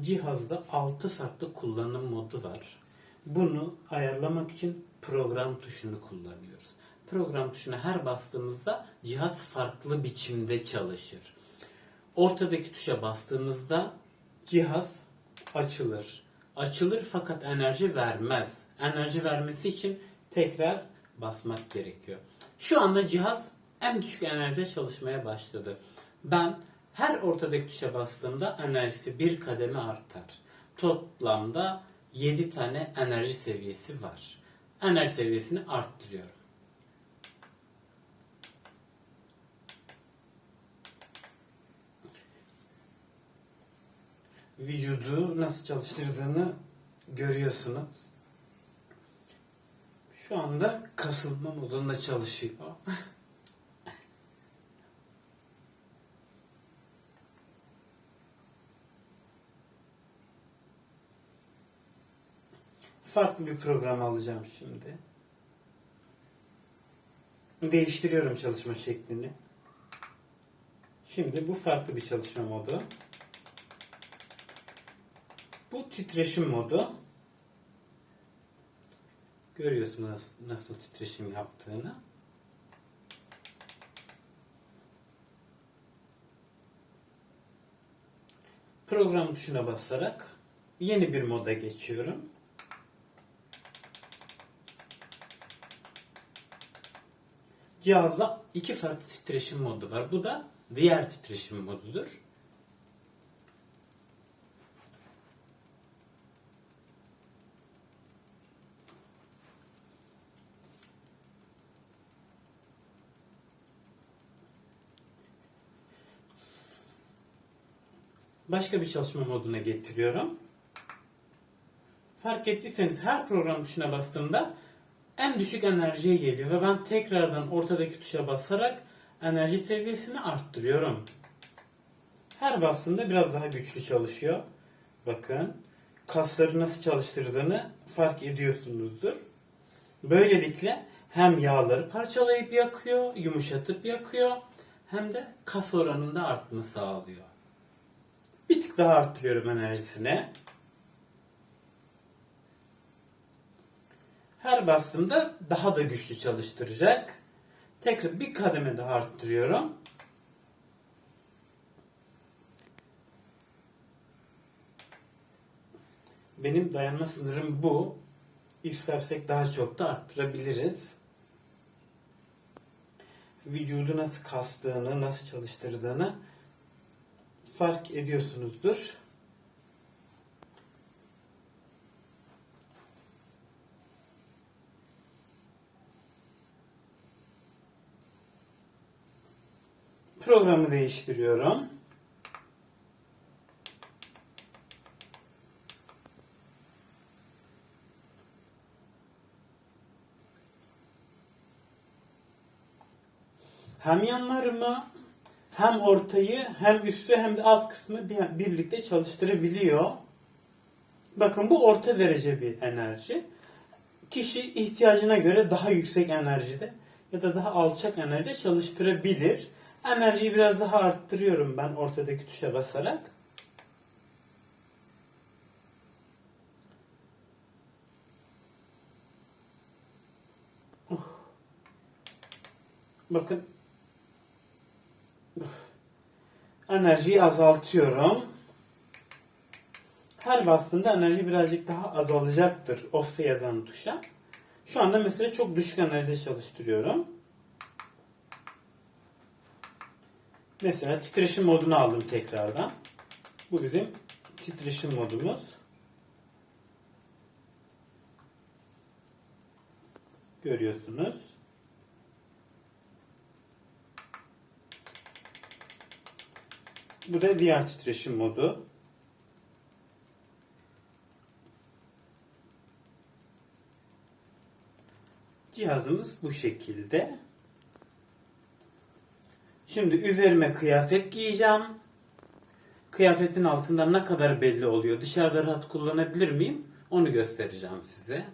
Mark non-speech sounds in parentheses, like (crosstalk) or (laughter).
Cihazda 6 farklı kullanım modu var. Bunu ayarlamak için program tuşunu kullanıyoruz. Program tuşuna her bastığımızda cihaz farklı biçimde çalışır. Ortadaki tuşa bastığımızda cihaz açılır. Açılır fakat enerji vermez. Enerji vermesi için tekrar basmak gerekiyor. Şu anda cihaz en düşük enerjide çalışmaya başladı. Ben her ortadaki tuşa bastığımda enerjisi bir kademe artar. Toplamda 7 tane enerji seviyesi var. Enerji seviyesini arttırıyorum. Vücudu nasıl çalıştırdığını görüyorsunuz. Şu anda kasılma modunda çalışıyor. (laughs) Farklı bir program alacağım şimdi. Değiştiriyorum çalışma şeklini. Şimdi bu farklı bir çalışma modu. Bu titreşim modu. Görüyorsunuz nasıl, titreşim yaptığını. Program tuşuna basarak yeni bir moda geçiyorum. Cihazda iki farklı titreşim modu var. Bu da diğer titreşim modudur. Başka bir çalışma moduna getiriyorum. Fark ettiyseniz her program tuşuna bastığımda en düşük enerjiye geliyor ve ben tekrardan ortadaki tuşa basarak enerji seviyesini arttırıyorum. Her bastığımda biraz daha güçlü çalışıyor. Bakın kasları nasıl çalıştırdığını fark ediyorsunuzdur. Böylelikle hem yağları parçalayıp yakıyor, yumuşatıp yakıyor hem de kas oranında artma sağlıyor. Bir tık daha arttırıyorum enerjisine. Her bastığımda daha da güçlü çalıştıracak. Tekrar bir kademe daha arttırıyorum. Benim dayanma sınırım bu. İstersek daha çok da arttırabiliriz. Vücudu nasıl kastığını, nasıl çalıştırdığını fark ediyorsunuzdur. Programı değiştiriyorum. Hem yanlarımı hem ortayı hem üstü hem de alt kısmı bir- birlikte çalıştırabiliyor. Bakın bu orta derece bir enerji. Kişi ihtiyacına göre daha yüksek enerjide ya da daha alçak enerjide çalıştırabilir. Enerjiyi biraz daha arttırıyorum ben ortadaki tuşa basarak. Uh. Bakın enerjiyi azaltıyorum. Her bastığımda enerji birazcık daha azalacaktır off yazan tuşa. Şu anda mesela çok düşük enerjide çalıştırıyorum. Mesela titreşim modunu aldım tekrardan. Bu bizim titreşim modumuz. Görüyorsunuz. Bu da diğer titreşim modu. Cihazımız bu şekilde. Şimdi üzerime kıyafet giyeceğim. Kıyafetin altından ne kadar belli oluyor? Dışarıda rahat kullanabilir miyim? Onu göstereceğim size.